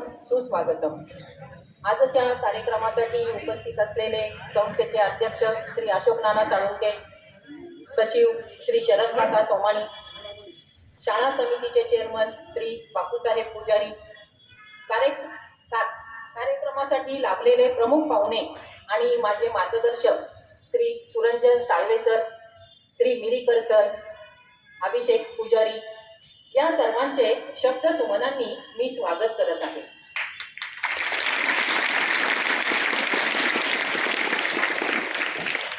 सुस्वागतम आजच्या कार्यक्रमासाठी उपस्थित असलेले संस्थेचे अध्यक्ष श्री अशोक नाना साळुंके सचिव श्री शरद काका सोमाणी शाळा समितीचे चेअरमन श्री बापूसाहेब पुजारी. कार्य का- कार्यक्रमासाठी लाभलेले प्रमुख पाहुणे आणि माझे मार्गदर्शक श्री सुरंजन साळवे सर श्री मिरीकर सर अभिषेक पुजारी या सर्वांचे शब्द सुमनांनी मी स्वागत करत आहे.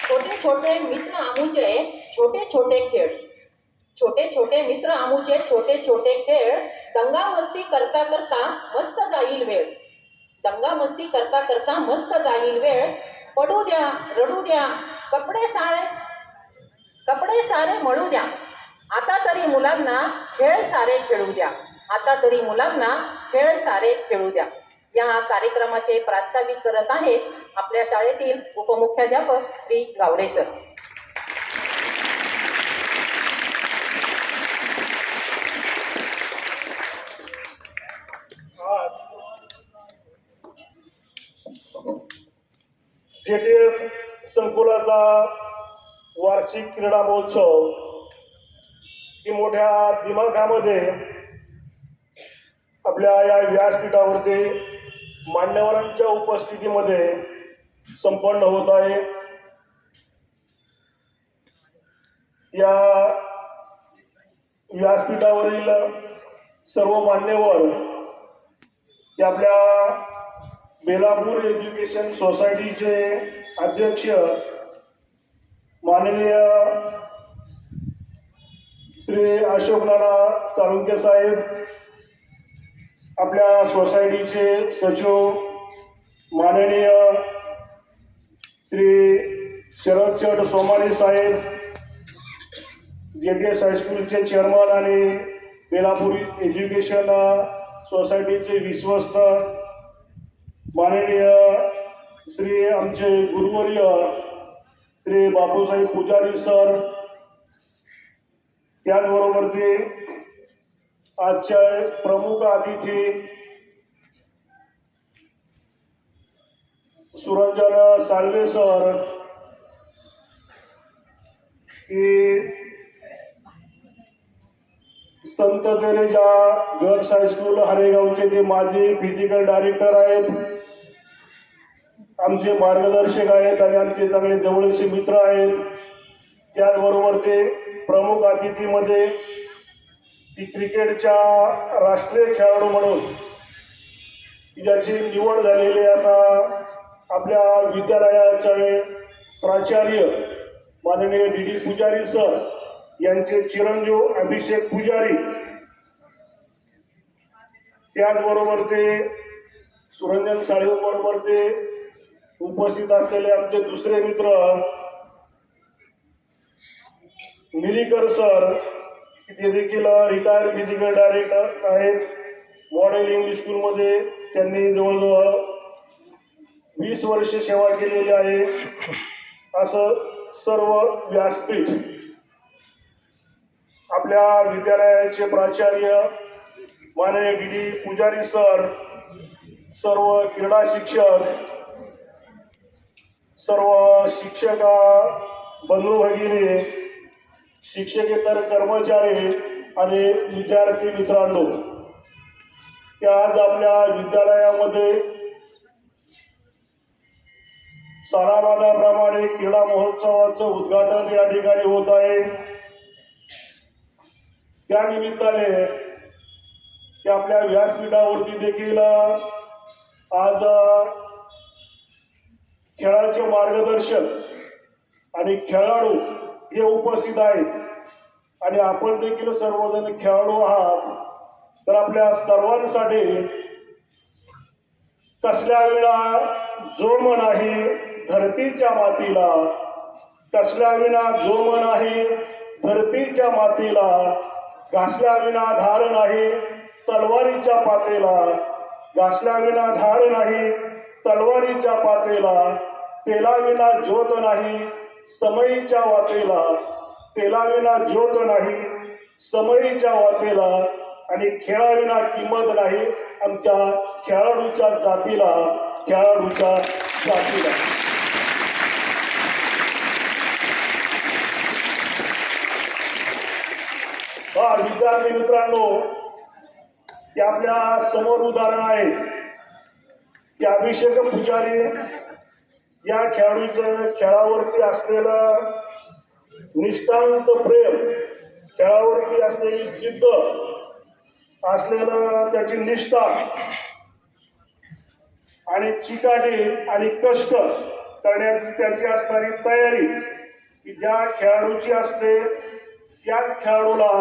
छोटे छोटे मित्र आमूचे छोटे छोटे खेळ. छोटे छोटे मित्र आमूचे छोटे छोटे खेळ. दंगा मस्ती करता करता मस्त जाईल वेळ. दंगा मस्ती करता करता मस्त जाईल वेळ. पडू द्या रडू द्या कपडे साळे कपडे सारे मळू द्या. आता तरी मुलांना खेळ सारे खेळू द्या. आता तरी मुलांना खेळ सारे खेळू द्या. या कार्यक्रमाचे प्रास्ताविक करत आहेत आपल्या शाळेतील उपमुख्याध्यापक श्री गावडे सर. आज जेटीएस संकुलाचा वार्षिक क्रीडा महोत्सव की मोठ्या दिमाखामध्ये आपल्या या व्यासपीठावरती मान्यवरांच्या उपस्थितीमध्ये संपन्न होत आहे. या व्यासपीठावरील सर्व मान्यवर ते आपल्या बेलापूर एज्युकेशन सोसायटीचे अध्यक्ष माननीय श्री अशोक नाना साळुंके साहेब आपल्या सोसायटीचे सचिव माननीय श्री शरद चट सोमानी साहेब जे टी एस हायस्कूलचे चेअरमन आणि बेलापूर एज्युकेशन सोसायटीचे विश्वस्त माननीय श्री आमचे गुरुवर्य श्री बापूसाहेब पुजारी सर त्याचबरोबर ते आजच्या प्रमुख अतिथी सुरंजन साळवे सर की संत तेरेजा गर्ल्स हायस्कूल हरेगावचे ते माजी फिजिकल डायरेक्टर आहेत. आमचे मार्गदर्शक आहेत आणि आमचे चांगले जवळचे मित्र आहेत. त्याचबरोबर ते प्रमुख अतिथीमध्ये ती क्रिकेटच्या राष्ट्रीय खेळाडू म्हणून ज्याची निवड झालेली असा आपल्या विद्यालयाचे प्राचार्य माननीय डी डी पुजारी सर यांचे चिरंजीव अभिषेक पुजारी. त्याचबरोबर ते सुरंजन साळेबरोबर ते उपस्थित असलेले आमचे दुसरे मित्र मिरीकर सर ते देखील रिटायर्ड फिजिकल डायरेक्टर आहेत. मॉडेल इंग्लिश स्कूलमध्ये त्यांनी जवळजवळ वीस वर्ष सेवा केलेली आहे. असं सर्व व्यासपीठ आपल्या विद्यालयाचे प्राचार्य माननीय डी डी पुजारी सर सर्व क्रीडा शिक्षक सर्व शिक्षका बंधू भगिनी शिक्षकेतर कर्मचारी आणि विद्यार्थी मित्रांनो की आज आपल्या विद्यालयामध्ये साराबादाप्रमाणे क्रीडा महोत्सवाचं उद्घाटन या ठिकाणी होत आहे. त्या निमित्ताने की आपल्या व्यासपीठावरती देखील आज खेळाचे मार्गदर्शक आणि खेळाडू हे उपस्थित आहेत. आणि आपण देखील सर्वजण खेळाडू आहात. तर आपल्या सर्वांसाठी कसल्या वेळा जोम नाही धरतीच्या मातीला कसल्या विना जोम नाही धरतीच्या मातीला घासल्या विना धार नाही तलवारीच्या पातेला घासल्या विना धार नाही तलवारीच्या पातेला तेला विना ज्योत नाही समयीच्या वातेला तेलाविना ज्योत नाही समयीच्या वातेला आणि खेळाविना किंमत नाही आमच्या खेळाडूच्या जातीला खेळाडूच्या जातीला. विद्यार्थी मित्रांनो ते आपल्यासमोर उदाहरण आहे. ते अभिषेक पुजारी या खेळाडूचं खेळावरती असलेलं निष्ठांत प्रेम खेळावरती असलेली जिद्द असलेलं त्याची निष्ठा आणि चिकाटी आणि कष्ट करण्याची त्याची असणारी तयारी की ज्या खेळाडूची असते त्याच खेळाडूला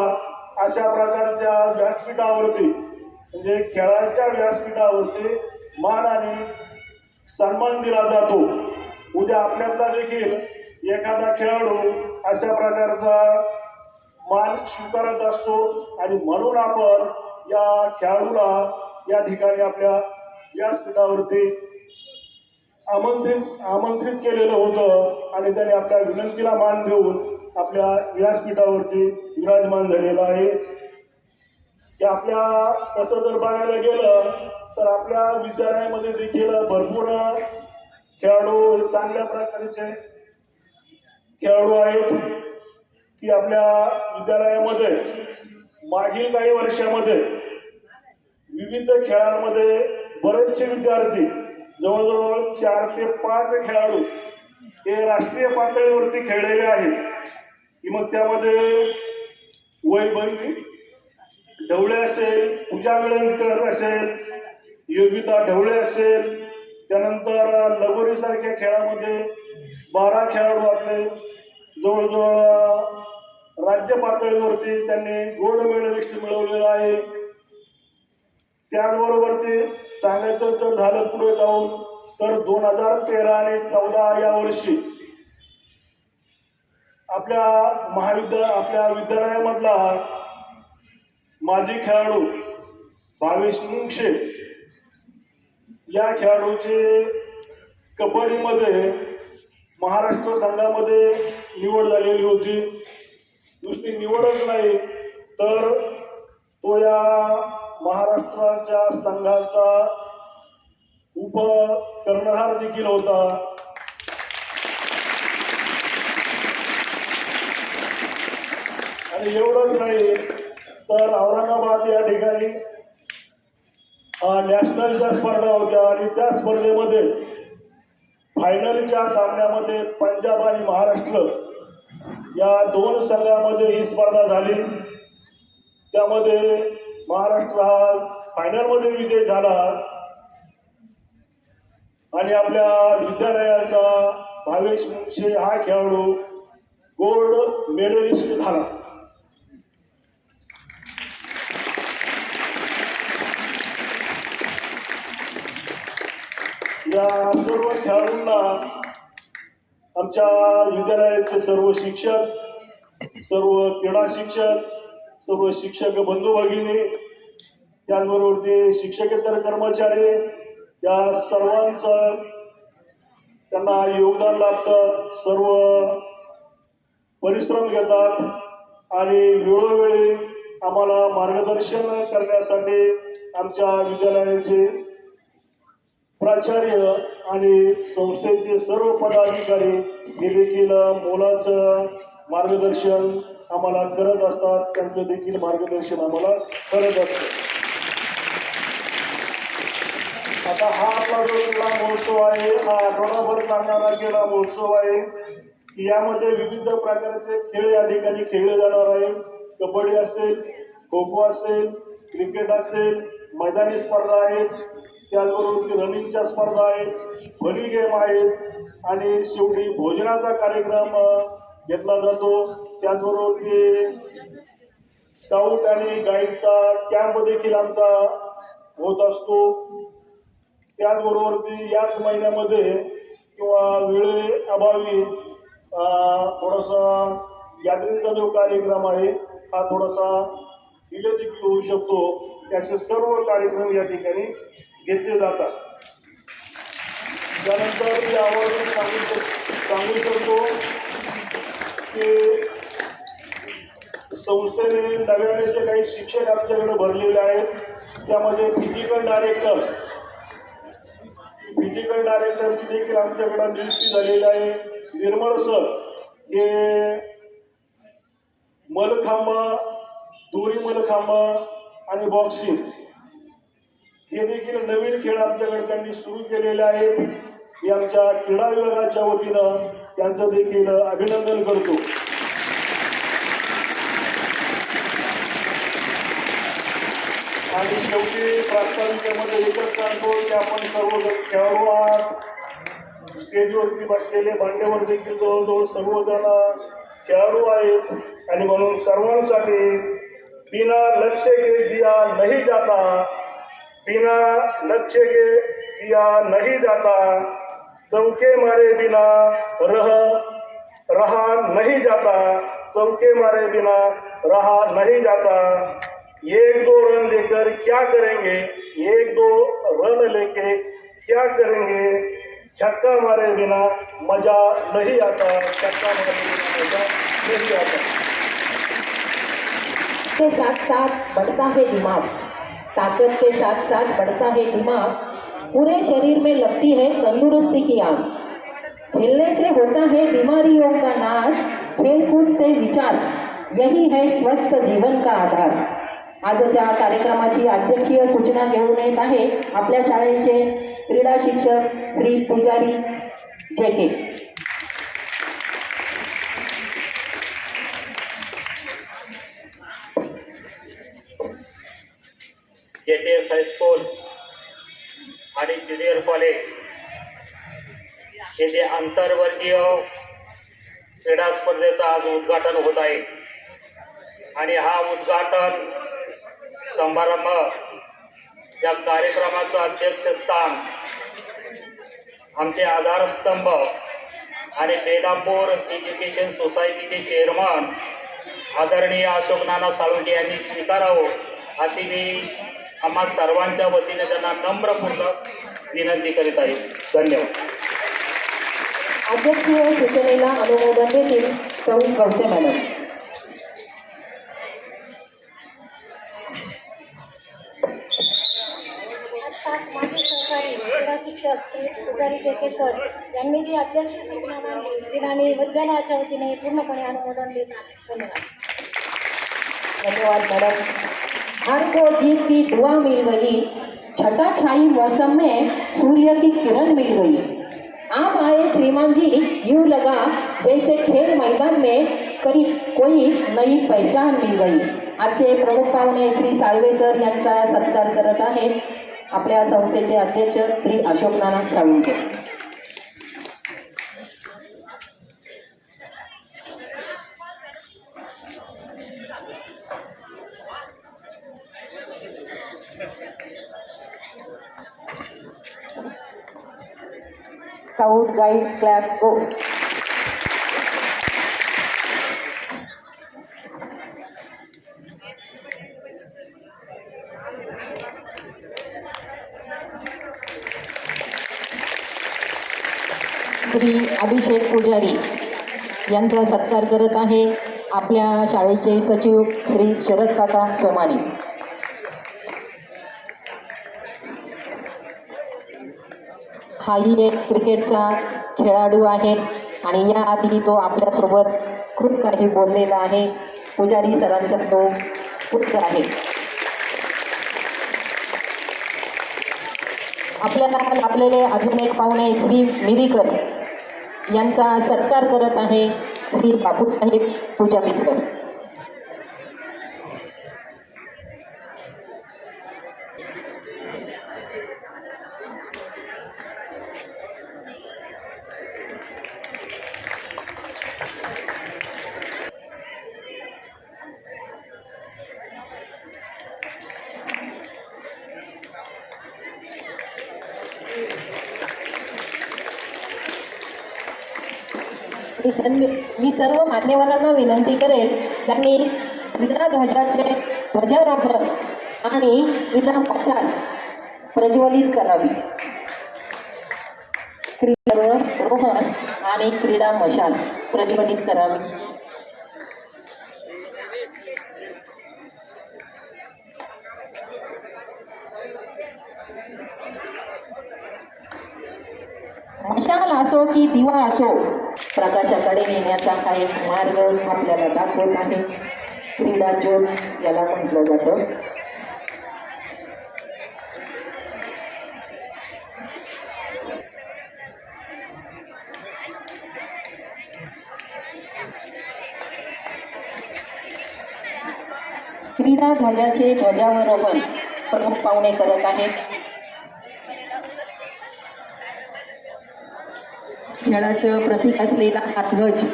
अशा प्रकारच्या व्यासपीठावरती म्हणजे खेळाच्या व्यासपीठावरती मान आणि सन्मान दिला जातो. उद्या आपल्यातला देखील एखादा खेळाडू अशा प्रकारचा मान स्वीकारत असतो आणि म्हणून आपण या खेळाडूला या ठिकाणी आपल्या व्यासपीठावरती आमंत्रित आमंत्रित केलेलं होतं आणि त्याने आपल्या विनंतीला मान देऊन आपल्या व्यासपीठावरती विराजमान झालेला आहे. आपल्या तसं जर बघायला गेलं तर आपल्या विद्यालयामध्ये देखील भरपूर खेळाडू हे चांगल्या प्रकारचे खेळाडू आहेत की आपल्या विद्यालयामध्ये मागील काही वर्षामध्ये विविध खेळांमध्ये बरेचसे विद्यार्थी जवळजवळ चार ते पाच खेळाडू हे राष्ट्रीय पातळीवरती खेळलेले आहेत. की मग त्यामध्ये वैभवी ढवळे असेल पूजा वेळणकर असेल योगिता ढवळे असेल त्यानंतर लगोरी सारख्या खेळामध्ये बारा खेळाडू आपले जवळजवळ राज्य पातळीवरती त्यांनी गोल्ड मेडलिस्ट मिळवलेलं आहे. त्याचबरोबर ते सांगायचं जर झालं पुढे जाऊन तर दोन हजार तेरा आणि चौदा या वर्षी आपल्या महाविद्या आपल्या विद्यालयामधला माजी खेळाडू भावेश मुंगशे या खेळाडूचे कबड्डीमध्ये महाराष्ट्र संघामध्ये निवड झालेली होती. नुसती निवडच नाही तर तो या महाराष्ट्राच्या संघाचा उप कर्णधार देखील होता. आणि एवढंच नाही तर औरंगाबाद या ठिकाणी नॅशनलच्या स्पर्धा होत्या आणि त्या स्पर्धेमध्ये फायनलच्या सामन्यामध्ये पंजाब आणि महाराष्ट्र या दोन संघामध्ये ही स्पर्धा झाली. त्यामध्ये महाराष्ट्र हा फायनलमध्ये विजय झाला आणि आपल्या विद्यालयाचा भावेश मुंशे हा खेळाडू गोल्ड मेडलिस्ट झाला. या सर्व खेळाडूंना आमच्या विद्यालयाचे सर्व शिक्षक सर्व क्रीडा शिक्षक सर्व शिक्षक बंधू भगिनी त्याचबरोबर ते शिक्षकेतर कर्मचारी या सर्वांचं त्यांना योगदान लाभतं सर्व परिश्रम घेतात आणि वेळोवेळी आम्हाला मार्गदर्शन करण्यासाठी आमच्या विद्यालयाचे प्राचार्य आणि संस्थेचे सर्व पदाधिकारी हे देखील मोलाचं मार्गदर्शन आम्हाला करत असतात. त्यांचं देखील मार्गदर्शन आम्हाला करत असतं. आता हा आपला जो क्रीडा महोत्सव आहे हा आठवडाभर चालणारा क्रीडा महोत्सव आहे. यामध्ये विविध प्रकारचे खेळ या ठिकाणी खेळले जाणार आहे कबड्डी असेल खो खो असेल क्रिकेट असेल मैदानी स्पर्धा आहेत. त्याचबरोबर रनिंगच्या स्पर्धा आहेत फनी गेम आहेत आणि शेवटी भोजनाचा कार्यक्रम घेतला जातो. त्याचबरोबर ते स्काउट आणि गाईडचा कॅम्प देखील आमचा होत असतो. त्याचबरोबर ती याच महिन्यामध्ये किंवा वेळे अभावी थोडासा यात्रेचा जो कार्यक्रम आहे हा थोडासा डिले देखील होऊ शकतो. त्याचे सर्व कार्यक्रम या ठिकाणी घेतले जातात. त्यानंतर यावर सांगू सांगू शकतो की संस्थेने नव्याने जे काही शिक्षक आमच्याकडे भरलेले आहेत. त्यामध्ये फिजिकल डायरेक्टर फिजिकल डायरेक्टरची देखील आमच्याकडं नियुक्ती झालेली आहे. निर्मळ सर हे मलखांब दोरी मलखांब आणि बॉक्सिंग हे देखील नवीन खेळ आमच्याकडे त्यांनी सुरू केलेले आहेत. मी आमच्या क्रीडा विभागाच्या वतीनं त्यांचं देखील अभिनंदन करतो. आणि शेवटी प्रास्ताविकेमध्ये एकच सांगतो की आपण सर्व खेळाडू आहात स्टेजवरती बसलेले भांड्यावर देखील जवळजवळ सर्वजण खेळाडू आहेत. आणि म्हणून सर्वांसाठी बिना लक्ष्य के जिया नाही जाता बिना लक्ष्य के जिया नहीं जाता, चौके मारे बिना रह, रहा नहीं जाता, चौके मारे बिना रहा नहीं जाता। एक दो रन लेकर क्या करेंगे? एक दो रन लेके क्या करेंगे? छक्का मारे बिना मज़ा नहीं आता, छक्का मारे बिना मज़ा नहीं आता। साथ साथ बढ़ता है दिमाग। ताकत के साथ साथ बढ़ता है दिमाग। पूरे शरीर में लगती है तंदुरुस्ती की आग। खेलने से होता है बीमारियों का नाश खेलकूद से विचार। यही है स्वस्थ जीवन का आधार। आजच्या कार्यक्रमाची अध्यक्षीय सूचना घेऊन येत आहे आपल्या शाळेचे क्रीडा शिक्षक Shri Pujari J K J T S high school आणि ज्युनियर कॉलेज येथे आंतरवर्गीय क्रीडा स्पर्धेचं आज उद्घाटन होत आहे. आणि हा उद्घाटन समारंभ या कार्यक्रमाचं अध्यक्षस्थान आमचे आधारस्तंभ आणि बेलापूर एज्युकेशन सोसायटीचे चेअरमन आदरणीय अशोक नाना साळुंके यांनी स्वीकारावं अशी मी आम्हा सर्वांच्या वतीने त्यांना नम्रपूर्वक विनंती करीत आहे. धन्यवाद. अध्यक्षीय सूचनेला अनुमोदन देतील सौ गवसे मॅडम. सहकारी क्रीडा शिक्षक श्री पुजारी जे के सर यांनी जी अध्यक्ष सूचना मांडली तिला मी विद्यालयाच्या वतीने पूर्णपणे अनुमोदन देत आहे. धन्यवाद. धन्यवाद मैडम. हर को जीत की दुआ मिल गई छठा छाई मौसम में सूर्य की किरण मिल गई आप आए श्रीमान जी यूं लगा जैसे खेल मैदान में करीब कोई नई पहचान मिल गई आजचे प्रमुख पाहुणे श्री साळवे सर यांचा सत्कार करत आहे। आपल्या संस्थेचे अध्यक्ष Shri Ashok Nana Salunke. Scout guide clap को श्री अभिषेक पुजारी यांचा सत्कार करत आहे आपल्या शाळेचे सचिव श्री शरद काका सोमानी. हाही एक क्रिकेटचा खेळाडू आहे. आणि याआधी तो आपल्यासोबत खूप काही बोललेला आहे. पुजारी सरांचा तो पुत्र आहे. आपल्याला आपलेले अजून एक पाहुणे श्री मिरीकर यांचा सत्कार करत आहे श्री बापूसाहेब पूजा सर तर मी सर्व मान्यवरांना विनंती करेल त्यांनी क्रीडा ध्वजाचे ध्वजारोहण आणि क्रीडा पशाल प्रज्वलित करावी. रोहन आणि क्रीडा मशाल प्रज्वलित करावी. मशाल असो की दिवा असो प्रकाशाकडे नेण्याचा हा एक मार्ग आपल्याला दाखवत आहे. क्रीडा ज्योत याला म्हटलं जातं. क्रीडा ध्वजाचे ध्वजावरोहण प्रमुख पाहुणे करत आहेत. खेळाचं प्रतीक असलेला हा ध्वज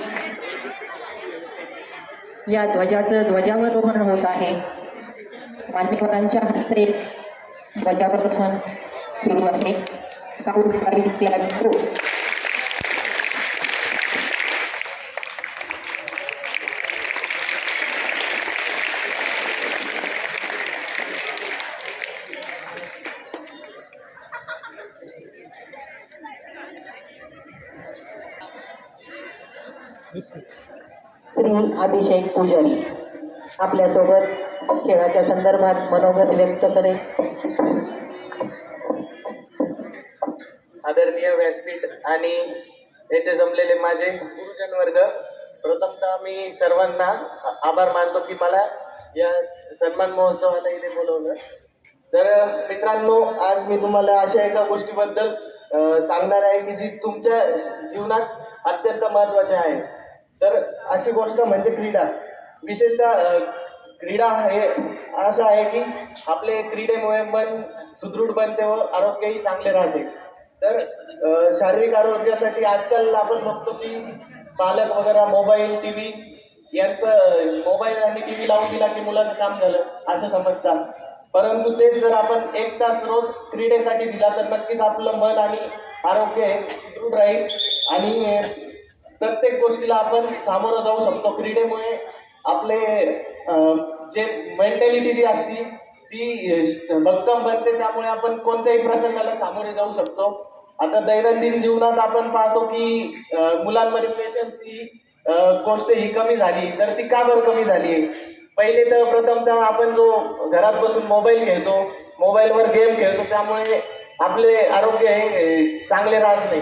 या ध्वजाचं ध्वजावरोहण होत आहे. मान्यवरांच्या हस्ते ध्वजावरोहण सुरू आहे. Scout guide flag Shri Abhishek Pujari आपल्यासोबत खेळाच्या संदर्भात मनोगत व्यक्त करेल. आदरणीय व्यासपीठ आणि येथे जमलेले माझे गुरुजन वर्ग प्रथमतः मी सर्वांना आभार मानतो की मला या सन्मान महोत्सवाला इथे बोलवलं. तर मित्रांनो आज मी तुम्हाला अशा एका गोष्टीबद्दल सांगणार आहे की जी तुमच्या जीवनात अत्यंत महत्त्वाची आहे. तर अशी गोष्ट म्हणजे क्रीडा. विशेषतः क्रीडा हे असं आहे की आपले क्रीडेमुळे मन सुदृढ बनते व आरोग्यही चांगले राहते. तर शारीरिक आरोग्यासाठी आजकाल आपण बघतो की पालक वगैरे मोबाईल टी व्ही यांचं मोबाईल आणि टी व्ही लावून दिला की मुलाचं काम झालं असं समजतात. परंतु तेच जर आपण एक तास रोज क्रीडेसाठी दिला तर नक्कीच आपलं मन आणि आरोग्य हे सुदृढ राहील आणि प्रत्येक गोष्टीला आपण सामोरं जाऊ शकतो. क्रीडेमुळे आपले जे मेंटॅलिटी जी असती ती भक्कम बनते. त्यामुळे आपण कोणत्याही प्रसंगाला सामोरे जाऊ शकतो. आता दैनंदिन जीवनात आपण पाहतो की मुलांमध्ये पेशन्स ही गोष्ट ही कमी झाली. तर ती का बरं कमी झाली? पहिले तर प्रथमतः आपण जो घरात बसून मोबाईल खेळतो मोबाईलवर गेम खेळतो. त्यामुळे आपले आरोग्य हे चांगले राहत नाही.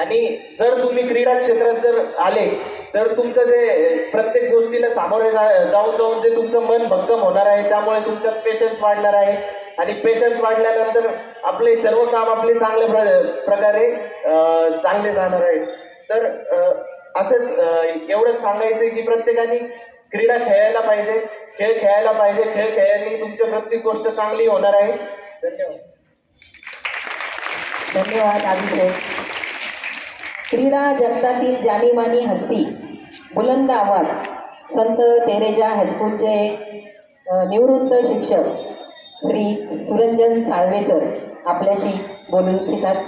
आणि जर तुम्ही क्रीडा क्षेत्रात जर आले तर तुमचं जे प्रत्येक गोष्टीला सामोरे जा- जाऊन जाऊन जे तुमचं मन भक्कम होणार आहे त्यामुळे तुमचा पेशन्स वाढणार आहे. आणि पेशन्स वाढल्यानंतर आपले सर्व काम आपले चांगल्या प्र- प्रकारे चांगले जाणार आहे. तर असंच एवढंच सांगायचं की प्रत्येकाने क्रीडा खेळायला पाहिजे. खेळ खेळायला पाहिजे. खेळ खेळल्याने तुमच्या प्रत्येक गोष्ट चांगली होणार आहे. धन्यवाद. धन्यवाद अभिषेक. क्रीडा जगतातील जानीमानी हस्ती. बुलंद आवाज. संत तेरेजा हजपूरचे निवृत्त शिक्षक श्री सुरंजन साळवे सर आपल्याशी बोलू इच्छितात.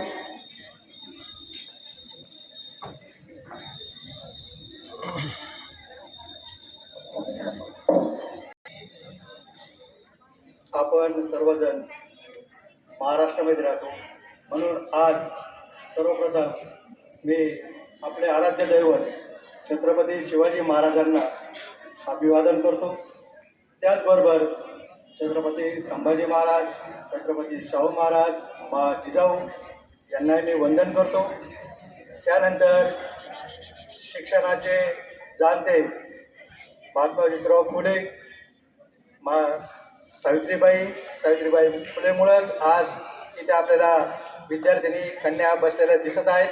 आपण सर्वजण महाराष्ट्रामध्ये राहतो. म्हणून आज सर्वप्रथम मी आपले आराध्य दैवत छत्रपती शिवाजी महाराजांना अभिवादन करतो. त्याचबरोबर छत्रपती संभाजी महाराज छत्रपती शाहू महाराज मा जिजाऊ यांना मी वंदन करतो. त्यानंतर शिक्षणाचे जाणते महात्मा ज्योतिराव फुले मा सावित्रीबाई सावित्रीबाई फुलेमुळंच आज इथे आपल्याला विद्यार्थिनी कन्या बसलेल्या दिसत आहेत.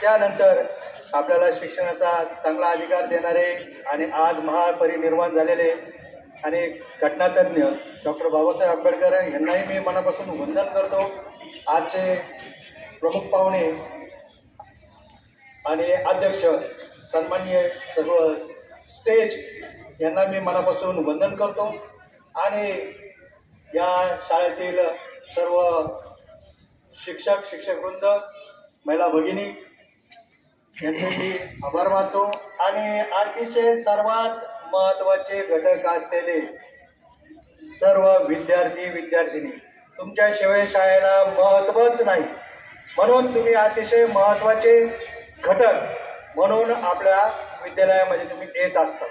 त्यानंतर आपल्याला शिक्षणाचा चांगला अधिकार देणारे आणि आज महापरिनिर्माण झालेले आणि घटनातज्ञ डॉक्टर बाबासाहेब आंबेडकर यांनाही मी मनापासून वंदन करतो. आजचे प्रमुख पाहुणे आणि अध्यक्ष सन्माननीय सर्व स्टेज यांना मी मनापासून वंदन करतो. आणि या शाळेतील सर्व शिक्षक शिक्षकवृंद महिला भगिनी यांचे मी आभार मानतो. आणि अतिशय सर्वात महत्त्वाचे घटक असलेले सर्व विद्यार्थी विद्यार्थिनी तुमच्याशिवाय शाळेला महत्त्वच नाही. म्हणून तुम्ही अतिशय महत्त्वाचे घटक म्हणून आपल्या विद्यालयामध्ये तुम्ही येत असता.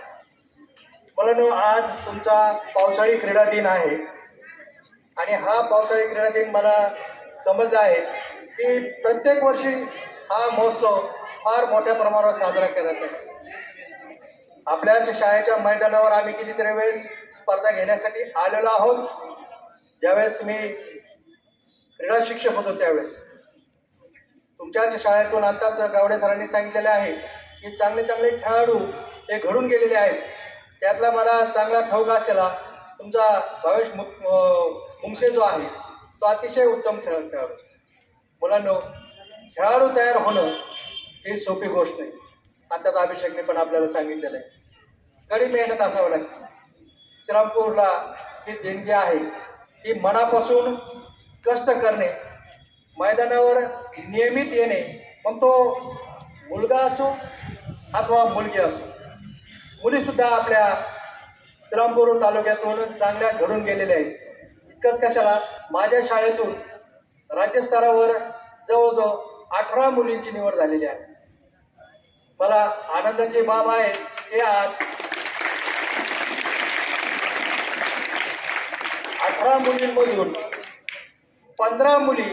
मला आज तुमचा पावसाळी क्रीडा दिन आहे. आणि हा पावसाळी क्रीडा दिन मला समजला आहे. की प्रत्येक वर्षी हा महोत्सव फार मोठ्या प्रमाणावर साजरा केला जातो. आपल्याच शाळेच्या मैदानावर आम्ही कितीतरी वेळेस स्पर्धा घेण्यासाठी आलेलो आहोत. ज्यावेळेस मी क्रीडा शिक्षक होतो त्यावेळेस. तुमच्याच शाळेतून आताच गावडे सरांनी सांगितलेले आहे की चांगले चांगले खेळाडू हे घडून गेलेले आहेत. त्यातला मला चांगला ठाऊक असलेला तुमचा भावेश मु मुंगसे जो आहे तो अतिशय उत्तम खेळ खेळाडू मुलांनो खेळाडू तयार होणं ही सोपी गोष्ट नाही आताच अभिषेकने पण आपल्याला सांगितलेलं आहे. कडी मेहनत असावं लागते. श्रीरामपूरला ही देणगी आहे ही मनापासून कष्ट करणे मैदानावर नियमित येणे मग तो मुलगा असो अथवा मुलगी असो. मुलीसुद्धा आपल्या श्रीरामपूर तालुक्यातून चांगल्या घडून गेलेल्या आहेत. इतकंच कशाला माझ्या शाळेतून राज्यस्तरावर जवळजवळ अठरा मुलींची निवड झालेली आहे. मला आनंदाची बाब आहे की आज अठरा मुलींमधून पंधरा मुली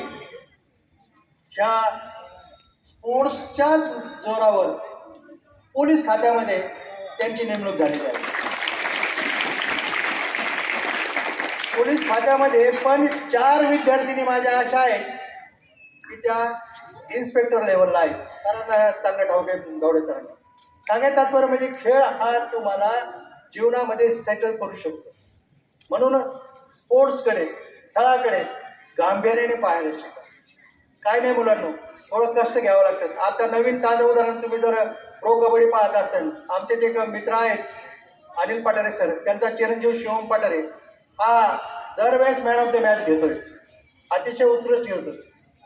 ह्या स्पोर्ट्सच्याच जोरावर पोलीस खात्यामध्ये त्यांची नेमणूक झालेली आहे. पोलीस खात्यामध्ये पण चार विद्यार्थिनी माझ्या अशा आहेत की त्या इन्स्पेक्टर लेवलला आहेत. सरांना चांगलं ठाऊक आहे गवडे सरांना सांगायचं तात्पर्य म्हणजे खेळ हा तुम्हाला जीवनामध्ये सेटल करू शकतो. म्हणून स्पोर्ट्सकडे खेळाकडे गांभीर्याने पाहायला शिका. काय नाही मुलांनो थोडं कष्ट घ्यावं लागतं. आता नवीन ताजं उदाहरण तुम्ही जर प्रो कबड्डी पाहत असाल आमचे जे मित्र आहेत अनिल पठारे सर त्यांचा चिरंजीव शिवम पठारे हा दरवेळेस मॅन ऑफ द मॅच घेतोय. अतिशय उत्कृष्ट घेतोय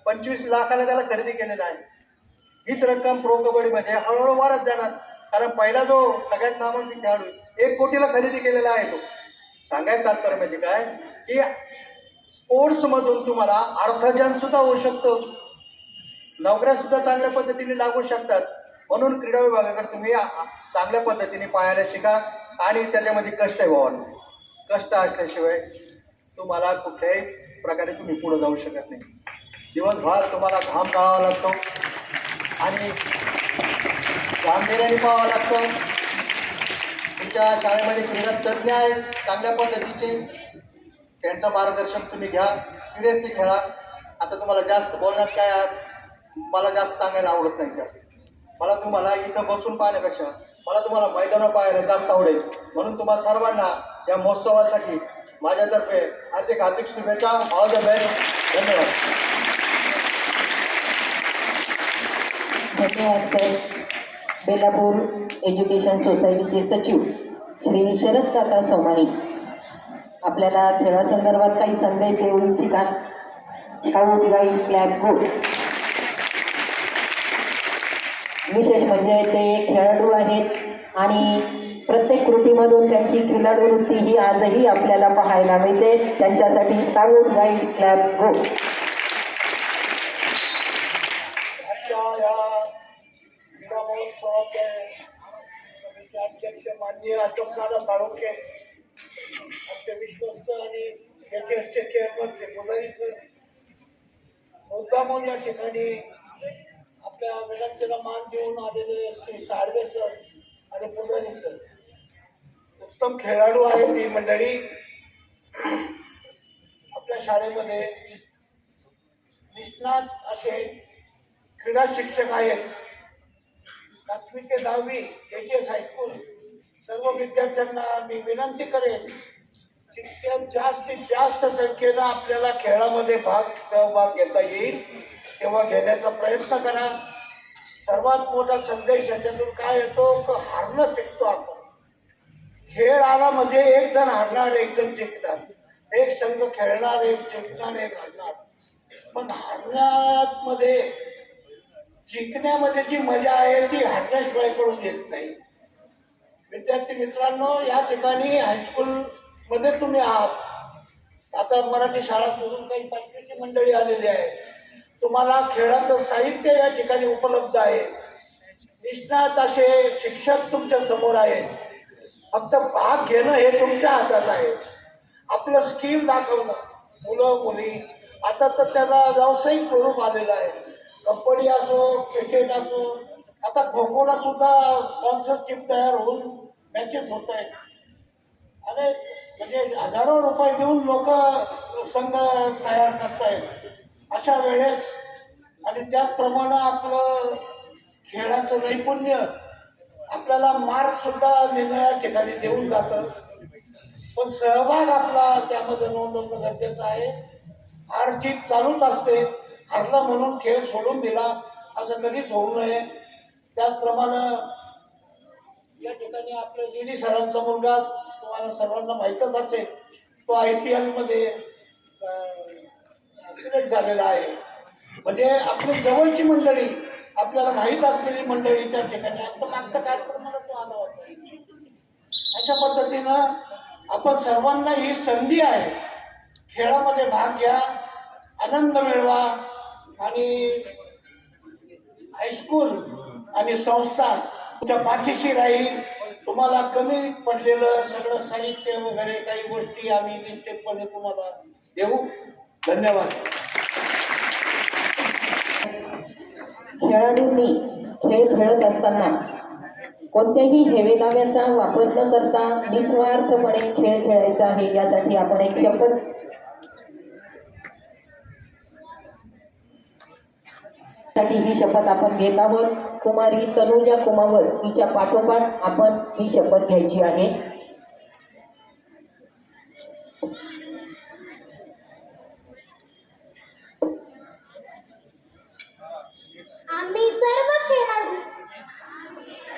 पंचवीस लाखाला त्याला खरेदी केलेला आहे. हीच रक्कम प्रो कबड्डीमध्ये हळूहळू वाढत जाणार. कारण पहिला जो सगळ्यात नामांकित खेळाडू एक कोटीला खरेदी केलेला आहे तो. सांगायचं तात्पर्य म्हणजे काय? की स्पोर्ट्समधून तुम्हाला अर्थजन सुद्धा होऊ शकतो. नोकऱ्या सुद्धा चांगल्या पद्धतीने लागू शकतात. म्हणून क्रीडा विभागाकडे तुम्ही चांगल्या पद्धतीने पाहायला शिका आणि त्याच्यामध्ये कष्ट व्हावा. कष्ट असल्याशिवाय तुम्हाला कुठल्याही प्रकारे तुम्ही पुढं जाऊ शकत नाही. दिवसभर तुम्हाला घाम पाहावा लागतो आणि गांभीर्याने पाहावं लागतो. तुमच्या शाळेमध्ये क्रीडा तज्ज्ञ आहेत चांगल्या पद्धतीचे. त्यांचं मार्गदर्शन तुम्ही घ्या. सिरियसली खेळा. आता तुम्हाला जास्त बोलण्यात काय मला जास्त सांगायला आवडत नाही जास्त. मला तुम्हाला इथं बसून पाहण्यापेक्षा मला तुम्हाला मैदानावर पाहायला जास्त आवडेल. म्हणून तुम्हाला सर्वांना या महोत्सवासाठी माझ्यातर्फे हार्दिक हार्दिक शुभेच्छा. ऑल द बेस्ट धन्यवाद. धन्यवाद सर. बेलापूर एज्युकेशन सोसायटीचे सचिव श्री शरद काका सोमाणी आपल्याला खेळासंदर्भात काही संदेश देऊ इच्छितात स्काउट गाईड क्लॅब गो विशेष म्हणजे ते खेळाडू आहेत आणि प्रत्येक कृतीमधून त्यांची खेळाडू वृत्ती ही आजही आपल्याला पाहायला मिळते. त्यांच्यासाठी स्काउट गाईड क्लॅब गो आजच्या या क्रीडा महोत्सवाचे समिती अध्यक्ष माननीय अशोकदादा साळुंके आमचे विश्वस्त आणि एचएसचे चेअरमन श्री पुजारी सर मुद्दामून या ठिकाणी आपल्या विनंतीला मान देऊन आलेले श्री साळवे सर आणि पुजारी सर. उत्तम खेळाडू आहे ती मंडळी. आपल्या शाळेमध्ये निष्णात असे क्रीडा शिक्षक आहेत. सातवी ते दहावी एच एस हायस्कूल सर्व विद्यार्थ्यांना मी विनंती करेन जितक्या जास्तीत जास्त संख्येनं आपल्याला खेळामध्ये भाग सहभाग घेता येईल तेव्हा घेण्याचा प्रयत्न करा. सर्वात मोठा संदेश याच्यातून काय येतो? तर हारणं शिकतो आपण. खेळ आला म्हणजे एक जण हारणार एक जण जिंकणार. एक संघ खेळणार एक जिंकणार एक हारणार. पण हारण्यामध्ये जिंकण्यामध्ये जी मजा आहे ती हारण्याशिवाय करून येत नाही. विद्यार्थी मित्रांनो या ठिकाणी हायस्कूल मध्ये तुम्ही आहात. आता मराठी शाळा सोडून काही पाचवीची मंडळी आलेली आहे तुम्हाला खेळाचं साहित्य या ठिकाणी उपलब्ध आहे. निष्णात असे शिक्षक तुमच्यासमोर आहेत. फक्त भाग घेणं हे तुमच्या हातात आहे. आपलं स्किल दाखवणं मुलं मुली आता तर त्याला व्यावसायिक स्वरूप आलेलं आहे. कबड्डी असो क्रिकेट असो आता खो खोला सुद्धा स्पॉन्सरशिप तयार होऊन मॅचेस होत आहेत. आणि म्हणजे हजारो रुपये देऊन लोक संघ तयार करतायत. अशा वेळेस आणि त्याचप्रमाणे आपलं खेळाचं नैपुण्य आपल्याला मार्क सुद्धा निर्णया ठिकाणी देऊन जातं. पण सहभाग आपला त्यामध्ये नोंदवणं गरजेचं आहे. हार जीत चालूच असते. हरला म्हणून खेळ सोडून दिला असं कधीच होऊ नये. त्याचप्रमाणे या ठिकाणी आपल्या डी सरांचा मुलगा तुम्हाला सर्वांना माहीतच असेल तो आय पी एलमध्ये सिलेक्ट झालेला आहे. म्हणजे आपली जवळची मंडळी आपल्याला माहीत असलेली मंडळी त्या ठिकाणी आता मागच्या कार्यक्रमाला तो आला होता. अशा पद्धतीनं आपण सर्वांना ही संधी आहे. खेळामध्ये भाग घ्या आनंद मिळवा आणि हायस्कूल आणि संस्था तुमच्या पाठीशी राहील. तुम्हाला कमी पडलेलं सगळं साहित्य वगैरे काही गोष्टी आम्ही निश्चितपणे तुम्हाला देऊ. धन्यवाद. खेळाडूंनी खेळ खेळत असताना कोणत्याही हेवेदाव्याचा वापर न करता निस्वार्थपणे खेळ खेळायचा आहे यासाठी आपण एक शपथसाठी ही शपथ आपण घेत आहोत. कुमारी तनुजा कुमावत हिच्या पाठोपाठ आपण ही शपथ घ्यायची आहे.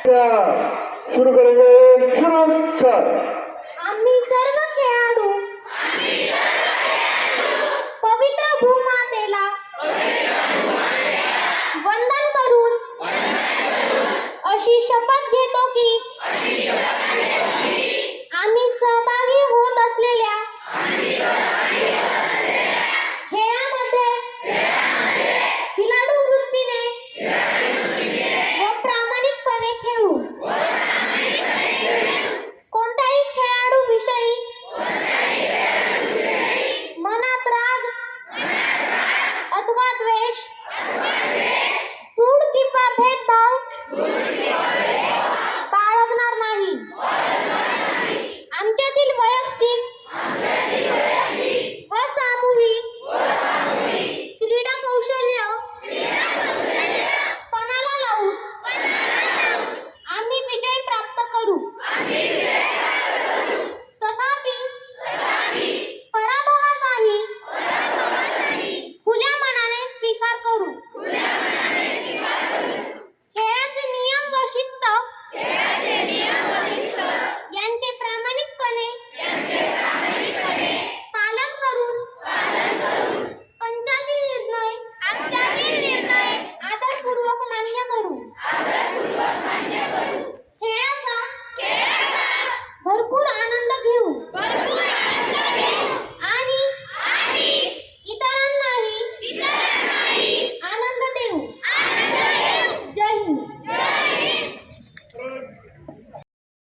सुरू करेंगे. शुरू कर. आम्ही सर्व खेळाडू पवित्र भूमातेला वंदन करून अशी शपथ घेतो की